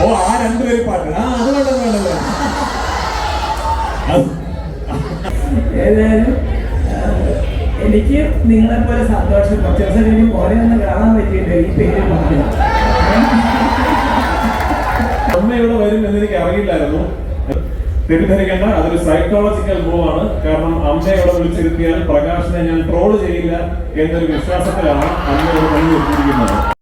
ഓ ആ രണ്ടുപേരും പാട്ട്. ആ അത് വേണ്ടത് വേണ്ടത് ഏതായാലും എനിക്ക് നിങ്ങളെ പോലെ സന്തോഷം കുറച്ച് ദിവസം കഴിഞ്ഞ് ഓരോ ഒന്ന് കാണാൻ പറ്റിയില്ല ഈ പേര് അമ്മ ഇവിടെ വരും എന്ന് എനിക്ക് അറിയില്ലായിരുന്നു. തെറ്റിദ്ധരിക്കേണ്ട അതൊരു സൈക്കോളജിക്കൽ മൂവ് ആണ്. കാരണം അമ്മയെ ഇവിടെ വിളിച്ചിരുത്തിയാൽ പ്രകാശിനെ ഞാൻ ട്രോൾ ചെയ്യില്ല എന്നൊരു വിശ്വാസത്തിലാണ് അമ്മ ഇവിടെ വന്നു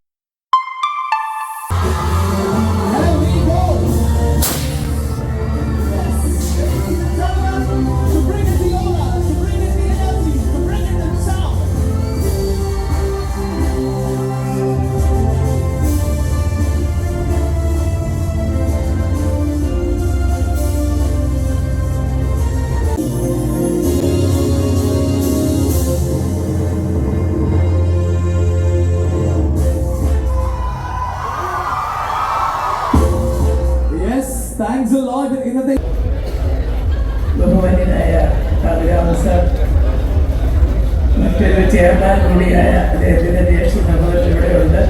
അദ്ദേഹത്തിന്റെ ജ്യേഷ്ഠ സഹോദരൻ ഇവിടെയുണ്ട്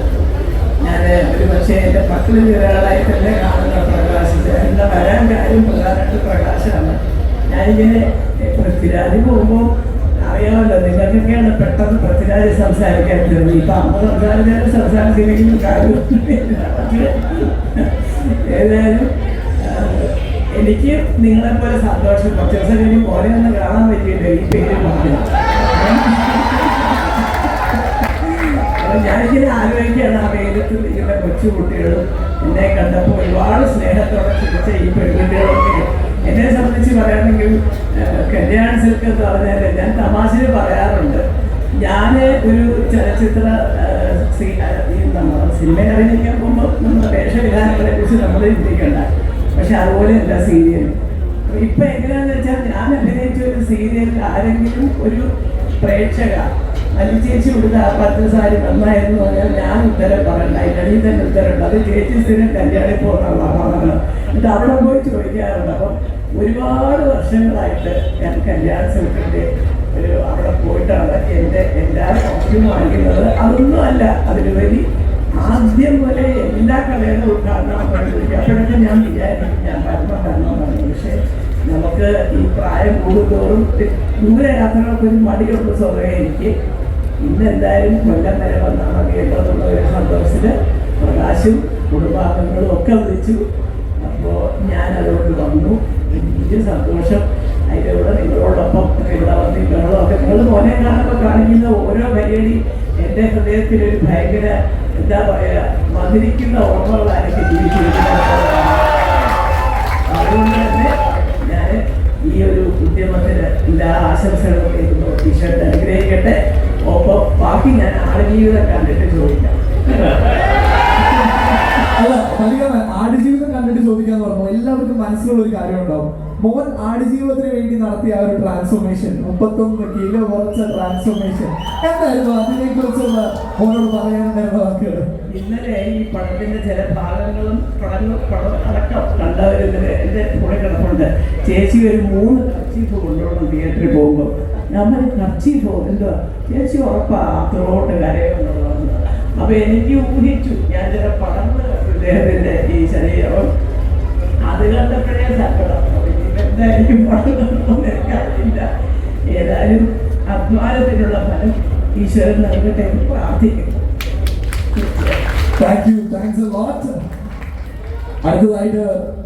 ഞാൻ ഒരു പക്ഷേ എന്റെ മക്കളിൽ ഒരാളായി തന്നെ കാണുന്ന പ്രകാശിച്ച് എന്റെ വരാൻ കാര്യം പ്രധാനമായിട്ട് പ്രകാശമാണ് ഞാനിങ്ങനെ പൃഥ്വിരാജ് പോകുമ്പോൾ അറിയാമല്ലോ നിങ്ങൾക്കൊക്കെയാണ് പെട്ടെന്ന് പൃഥ്വിരാജ് സംസാരിക്കാൻ തീർന്നു ഇപ്പം അമ്മ സംസാരിച്ചാലും സംസാരിച്ചില്ലെങ്കിലും കാര്യം ഏതായാലും എനിക്ക് നിങ്ങളെപ്പോലെ സന്തോഷം കുറച്ച് ദിവസം കഴിഞ്ഞ് പോലെ ഒന്ന് കാണാൻ പറ്റിയില്ല ഈ പേര് പറഞ്ഞു ആലോചിക്കുകയാണ് ആ വെയിലത്ത് നിൽക്കുന്ന കൊച്ചു കുട്ടികളും എന്നെ കണ്ടപ്പോൾ ഒരുപാട് സ്നേഹത്തോടെ ചിരിച്ച ഈ പെൺകുട്ടികളൊക്കെ. എന്നെ സംബന്ധിച്ച് പറയുകയാണെങ്കിൽ കല്യാൺ സിൽക്ക് എന്ന് പറഞ്ഞാൽ ഞാൻ തമാശയിൽ പറയാറുണ്ട്. ഞാൻ ഒരു ചലച്ചിത്ര സിനിമ അറിഞ്ഞിരിക്കാൻ പോകുമ്പോൾ നമ്മുടെ വേഷവിധാനങ്ങളെ കുറിച്ച് നമ്മൾ ചിന്തിക്കണ്ട. പക്ഷെ അതുപോലെയല്ല സീരിയൽ. ഇപ്പം എങ്ങനെയാണെന്ന് വെച്ചാൽ ഞാൻ അഭിനയിച്ച ഒരു സീരിയലിൽ ആരെങ്കിലും ഒരു പ്രേക്ഷക അല്ലി ചേച്ചി ഇവിടുന്ന് ആ പത്ത് സാരി നന്നായിരുന്നു പറഞ്ഞാൽ ഞാൻ ഉത്തരം പറയണ്ട. അതിനടിയിൽ തന്നെ ഉത്തരമുണ്ട്. അത് ചേച്ചി സ്ഥിരം കല്യാണി പോകാനുള്ള പറഞ്ഞത്. എന്നിട്ട് അവിടെ പോയി ചോദിക്കാറുണ്ട്. അപ്പം ഒരുപാട് വർഷങ്ങളായിട്ട് ഞാൻ കല്യാണ സിൽക്കിന്റെ ഒരു അവിടെ പോയിട്ടാണ് എന്റെ എല്ലാ കോസ്റ്റ്യൂം വാങ്ങിക്കുന്നത്. അതൊന്നും അല്ല. അതിലുപരി ആദ്യം പോലെ എല്ലാ ഉദ്ഘാടനം പഠിപ്പിക്കും അപ്പോഴൊക്കെ ഞാൻ വിചാരിക്കും ഞാൻ പരമ വരണം പക്ഷേ നമുക്ക് ഈ പ്രായം കൂടുന്തോറും ദൂരെ യാത്രകൾക്ക് ഒരു മടിയുള്ള സ്വതവേ എനിക്ക്. ഇന്ന് എന്തായാലും കൊല്ലം വരെ വന്നാൽ കേട്ടതെന്നുള്ള ഒരു സന്തോഷത്തിൽ പ്രകാശും കുടുംബാംഗങ്ങളും ഒക്കെ വിളിച്ചു. അപ്പോൾ ഞാൻ അതുകൊണ്ട് വന്നു. എനിക്ക് സന്തോഷം. അതിന്റെ കൂടെ നിങ്ങളോടൊപ്പം ഇവിടെ വന്ന് ഒക്കെ നിങ്ങൾ മോനെ കാണുമ്പോൾ കാണിക്കുന്ന ഓരോ പരിപാടി എന്റെ ഹൃദയത്തിൽ ഒരു ഭയങ്കര എന്താ പറയുക മധുരിക്കുന്ന ഓർമ്മകളായിരിക്കും ജീവിച്ചിരിക്കുന്നത്. ഉദ്യമത്തിന് എല്ലാ ആശംസകളും നേരുന്നു ഈശ്വരൻ അനുഗ്രഹിക്കട്ടെ. ഒപ്പം ബാക്കി ഞാൻ ആടുജീവിതം കണ്ടിട്ട് ചോദിക്കാം. അല്ല ആടുജീവിതം കണ്ടിട്ട് ചോദിക്കാന്ന് പറഞ്ഞു എല്ലാവർക്കും മനസ്സിലുള്ള ഒരു കാര്യം ഉണ്ടാവും മോൻ ആടുജീവിതത്തിന് വേണ്ടി നടത്തിയ ആ ഒരു ട്രാൻസ്ഫോർമേഷൻ മുപ്പത്തൊന്ന് കിലോ കുറച്ച ട്രാൻസ്ഫോർമേഷൻ എന്തായിരുന്നു അതിനെ കുറിച്ചുള്ള മോനോട് പറയാനുണ്ടായിരുന്ന വാക്കുകൾ ഇന്നലെ ഈ പടത്തിന്റെ ചില ഭാഗങ്ങളും പടങ്ങൾ പടം അടക്കം കണ്ടവരിന്നലെ എന്റെ കൂടെ കിടപ്പുണ്ട്. ചേച്ചി ഒരു മൂന്ന് കർച്ചീഫ് കൊണ്ടുപോകണം തിയേറ്ററിൽ പോകുമ്പോൾ നമ്മൾ കർച്ചീഫ് എന്തുവാ? ചേച്ചി ഉറപ്പാ അത്രോട്ട് കരയുന്നുള്ളതെന്ന് അപ്പൊ എനിക്ക് ഊഹിച്ചു. ഞാൻ ചില പടങ്ങൾ അദ്ദേഹത്തിന്റെ ഈ ശരീരം. അത് കണ്ടപ്പോഴേ എന്തായിരിക്കും കണ്ടോന്ന് എനിക്കറിയില്ല ഏതായാലും അധ്വാനത്തിനുള്ള ഫലം ഈശ്വരൻ നൽകട്ടെ എന്ന് പ്രാർത്ഥിക്കുന്നു. താങ്ക് താങ്ക്സ് എ ലോട്ട് അടുത്തതായിട്ട്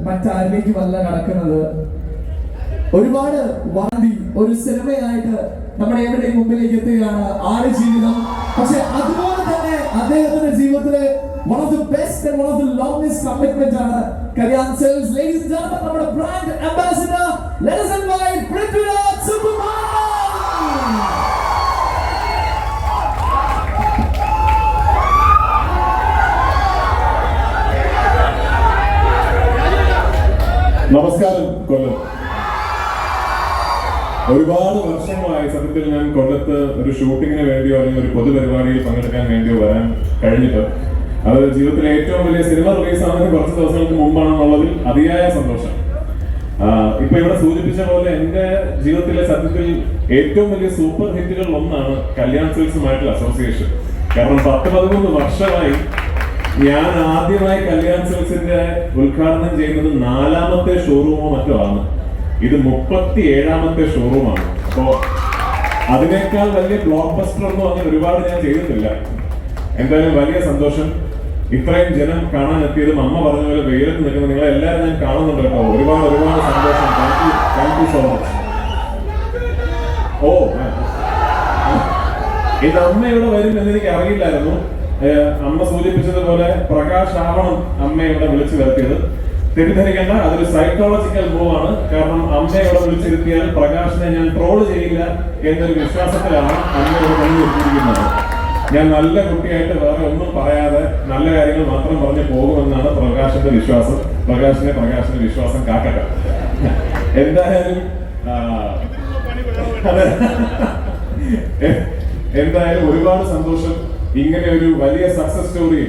മറ്റാരിലേക്കും വല്ല നടക്കുന്നത്. ഒരുപാട് വാന്തി ഒരു സിനിമയായിട്ട് നമ്മുടെ എവിടെ മുമ്പിലേക്ക് എത്തുകയാണ് ആട് ജീവിതം. പക്ഷെ അതുപോലെ തന്നെ അദ്ദേഹത്തിന്റെ ജീവിതത്തിലെ one of the best and one of the longest commitment ആണ്. Kalyan Silks ladies and gentlemen നമ്മുടെ brand ambassador let us invite Prithviraj Sukumaran നമസ്കാരം കൊല്ലം ഒരുപാട് വർഷങ്ങളായി സത്യത്തിൽ ഞാൻ കൊല്ലത്ത് ഒരു ഷൂട്ടിങ്ങിന് വേണ്ടിയോ അല്ലെങ്കിൽ ഒരു പൊതുപരിപാടിയിൽ പങ്കെടുക്കാൻ വേണ്ടിയോ വരാൻ കഴിഞ്ഞിട്ട് അത് ജീവിതത്തിലെ ഏറ്റവും വലിയ സിനിമ റിലീസ് ആവുന്നതിന് കുറച്ച് ദിവസങ്ങൾക്ക് മുമ്പാണെന്നുള്ളതിൽ അതിയായ സന്തോഷം. ഇപ്പൊ ഇവിടെ സൂചിപ്പിച്ച പോലെ എന്റെ ജീവിതത്തിലെ സത്യത്തിൽ ഏറ്റവും വലിയ സൂപ്പർ ഹിറ്റുകൾ ഒന്നാണ് കല്യാൺ സിൽക്സുമായിട്ടുള്ള അസോസിയേഷൻ. കാരണം പത്ത് പതിമൂന്ന് വർഷമായി ഞാൻ ആദ്യമായി കല്യാൺ സിൽക്സിന്റെ ഉദ്ഘാടനം ചെയ്യുന്നത് നാലാമത്തെ ഷോറൂമോ മറ്റോ ആണ്. ഇത് മുപ്പത്തി ഏഴാമത്തെ ഷോറൂമാണ്. അപ്പോ അതിനേക്കാൾ വലിയ ബ്ലോക്ക് ബസ്റ്റർ ഒന്നും അങ്ങനെ ഒരുപാട് ഞാൻ ചെയ്തിട്ടില്ല. എന്തായാലും വലിയ സന്തോഷം. ഇത്രയും ജനം കാണാൻ എത്തിയതും അമ്മ പറഞ്ഞ പോലെ വെയിലത്ത് നിൽക്കുന്ന നിങ്ങളെ എല്ലാവരും ഞാൻ കാണുന്നുണ്ട് കേട്ടോ. ഒരുപാട് ഒരുപാട് സന്തോഷം. Thank you thank you so much ഓ. ഇത് അമ്മ ഇവിടെ വരും എന്ന് എനിക്ക് അറിയില്ലായിരുന്നു അമ്മ സൂചിപ്പിച്ചതുപോലെ പ്രകാശ് ആവണം അമ്മ ഇവിടെ വിളിച്ചു വരുത്തിയത്. തെറ്റിദ്ധരിക്കേണ്ട അതൊരു സൈക്കോളജിക്കൽ മൂവ് ആണ്. കാരണം അമ്മ ഇവിടെ വിളിച്ചിരുത്തിയാൽ പ്രകാശിനെ ഞാൻ ട്രോൾ ചെയ്യില്ല എന്നൊരു വിശ്വാസത്തിലാണ് അമ്മ ഇവിടെ പണിയെടുത്തിരിക്കുന്നത് ഞാൻ നല്ല കുട്ടിയായിട്ട് വേറെ ഒന്നും പറയാതെ നല്ല കാര്യങ്ങൾ മാത്രം പറഞ്ഞ് പോകുമെന്നാണ് പ്രകാശന്റെ വിശ്വാസം. പ്രകാശിനെ പ്രകാശിന്റെ വിശ്വാസം കാക്കട്ടെ. എന്തായാലും അതെ. എന്തായാലും ഒരുപാട് സന്തോഷം. ഇങ്ങനെ ഒരു വലിയ സക്സസ് സ്റ്റോറി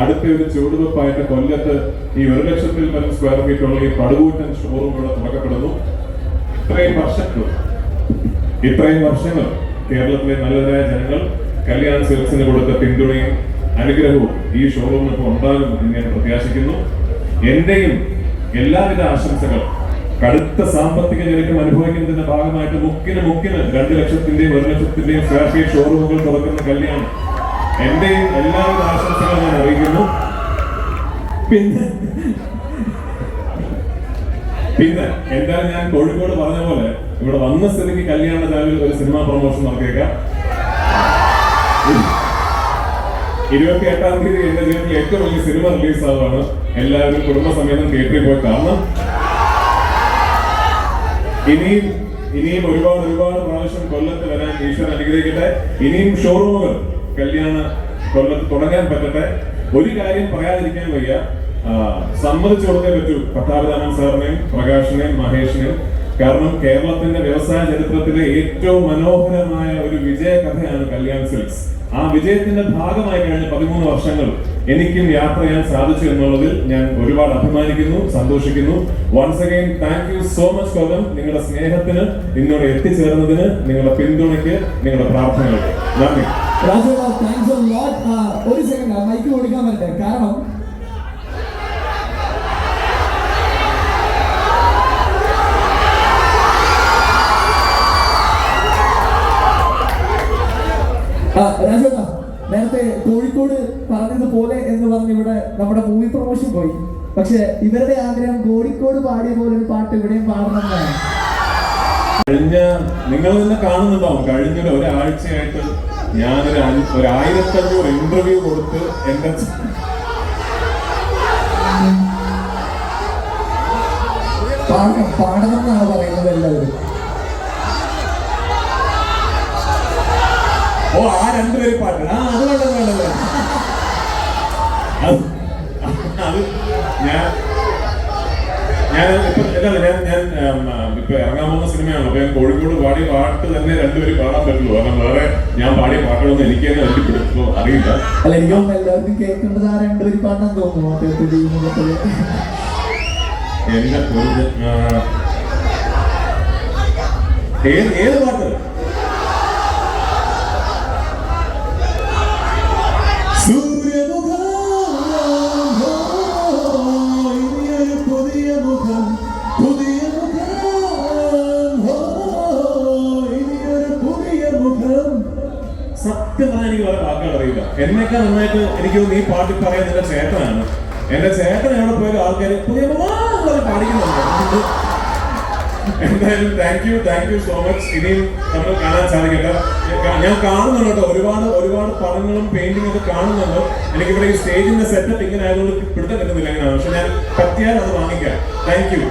അടുത്ത ഒരു ചുവടുവെപ്പായിട്ട് കൊല്ലത്ത് ഈ ഒരു ലക്ഷത്തിൽ പരം സ്ക്വയർ ഫീറ്റ് ഉള്ള ഈ പടുകൂറ്റൻ ഷോറൂം ഇവിടെ തുറക്കപ്പെടുന്നു. ഇത്രയും വർഷങ്ങൾ ഇത്രയും വർഷങ്ങൾ കേരളത്തിലെ നല്ലതായ ജനങ്ങൾ കല്യാൺ സിൽക്സിന് കൊടുത്ത പിന്തുണയും അനുഗ്രഹവും ഈ ഷോറൂമിനൊപ്പം ഉണ്ടാകും എന്ന് ഞാൻ പ്രത്യാശിക്കുന്നു. എന്റെയും എല്ലാവിധ ആശംസകൾ കടുത്ത സാമ്പത്തിക ഞെരുക്കം അനുഭവിക്കുന്നതിന്റെ ഭാഗമായിട്ട് മുക്കിന് മുക്കിന് രണ്ട് ലക്ഷത്തിന്റെയും ഒരു ലക്ഷത്തിന്റെയും സ്ക്വയർ ഷോറൂമുകൾ തുറക്കുന്ന കല്യാണം എന്റെയും എല്ലാവിധ ആശംസകളും ഞാൻ അറിയിക്കുന്നു. പിന്നെ പിന്നെ എന്തായാലും ഞാൻ കോഴിക്കോട് പറഞ്ഞ പോലെ ഇവിടെ വന്ന സ്ഥിതിക്ക് കല്യാണ ചാനലിൽ ഒരു സിനിമ പ്രൊമോഷൻ നടത്തിയേക്കാം. ഇരുപത്തി എട്ടാം തീയതി എന്റെ ജീവിതത്തിൽ ഏറ്റവും വലിയ സിനിമ റിലീസ് എല്ലാവരും കുടുംബസമേതം തിയേറ്ററിൽ പോയി കാണണം. ഇനിയും ഇനിയും ഒരുപാട് ഒരുപാട് പ്രാവശ്യം കൊല്ലത്ത് വരാൻ ഈശ്വരൻ അനുഗ്രഹിക്കട്ടെ. ഇനിയും ഷോറൂമുകൾ കല്യാണ കൊല്ലത്ത് തുടങ്ങാൻ പറ്റട്ടെ. ഒരു കാര്യം പറയാതിരിക്കാൻ വയ്യ. സമ്മതിച്ചു കൊടുത്തേ പറ്റൂ പട്ടാഭിരാമൻ സാറിനെയും പ്രകാശിനെയും മഹേഷിനെയും. കാരണം കേരളത്തിന്റെ വ്യവസായ ചരിത്രത്തിലെ ഏറ്റവും മനോഹരമായ ഒരു വിജയ കഥയാണ് കല്യാൺ സിൽക്സ്. ആ വിജയത്തിന്റെ ഭാഗമായി കഴിഞ്ഞ പതിമൂന്ന് വർഷങ്ങൾ എനിക്കും യാത്ര ചെയ്യാൻ സാധിച്ചു എന്നുള്ളതിൽ ഞാൻ ഒരുപാട് അഭിമാനിക്കുന്നു സന്തോഷിക്കുന്നു. Once again thank you so much Kollam നിങ്ങളുടെ സ്നേഹത്തിന് ഇന്നോട് എത്തിച്ചേർന്നതിന് നിങ്ങളുടെ പിന്തുണയ്ക്ക് നിങ്ങളുടെ പ്രാർത്ഥനകൾക്ക്. നന്ദി. ഒരു സെക്കൻഡ് മൈക്ക് കൊടുക്കാൻ പറ്റേ കാരണം രാജേട്ടാ നേരത്തെ കോഴിക്കോട് പറഞ്ഞതുപോലെ എന്ന് പറഞ്ഞ് ഇവിടെ നമ്മുടെ മൂവി പ്രൊമോഷൻ പോയി. പക്ഷെ ഇവരുടെ ആഗ്രഹം കോഴിക്കോട് പാടിയ പോലെ ഒരു പാട്ട് ഇവിടെയും പാടണമെന്നാണ്. കഴിഞ്ഞ നിങ്ങൾ തന്നെ കാണുന്നുണ്ടാവും. കഴിഞ്ഞ ഒരു ഒരാഴ്ചയായിട്ട് ഞാനൊരു ഒരു ഒരു ആയിരത്തഞ്ഞൂറ് ഇന്റർവ്യൂ കൊടുത്ത് എന്റെ പാടണം പാടണം എന്നാണ് പറയുന്നത് എല്ലാവരും. ഓ ആ രണ്ടുപേരും പാട്ട്. ആ അത് വേണ്ടത് വേണ്ടത് അത് ഞാൻ ഞാൻ ഇപ്പൊ അല്ല ഞാൻ ഞാൻ ഇപ്പൊ ഇറങ്ങാൻ പോകുന്ന സിനിമയാണ് അപ്പൊ ഞാൻ കോഴിക്കോട് പാടിയ പാട്ട് തന്നെ രണ്ടുപേരും പാടാൻ പറ്റുള്ളൂ. കാരണം വേറെ ഞാൻ പാടിയ പാട്ടുകളൊന്നും എനിക്ക് തന്നെ എനിക്ക് അറിയില്ല. അല്ല എനിക്ക് എല്ലാവർക്കും കേൾക്കേണ്ടത് ആ രണ്ടുപേരും പാടാൻ തോന്നുന്നു. ആ, ഏത് ഏത് പാട്ട്? എന്നേക്കാൾ നന്നായിട്ട് എനിക്ക് തോന്നുന്നു ഈ പാട്ട് പറയാൻ എന്റെ ചേട്ടനാണ്. എന്റെ ചേട്ടൻ എവിടെ പോയാലും ആൾക്കാർ പുതിയ പാടിക്കുന്നുണ്ട്. എന്തായാലും thank you thank you so much ഇനിയും നമ്മൾ കാണാൻ സാധിക്കട്ടെ. ഞാൻ- കാണുന്നുണ്ട് കേട്ടോ. ഒരുപാട് ഒരുപാട് പടങ്ങളും പെയിന്റിംഗ് ഒക്കെ കാണുന്നുണ്ട്. എനിക്കിവിടെ ഈ സ്റ്റേജിന്റെ സെറ്റപ്പ് ഇങ്ങനെ ആയതുകൊണ്ട് പിടുത്തം കിട്ടുന്നില്ല എങ്ങനെയാണ് പക്ഷെ ഞാൻ പറ്റിയാൽ അത് വാങ്ങിക്കാം. Thank you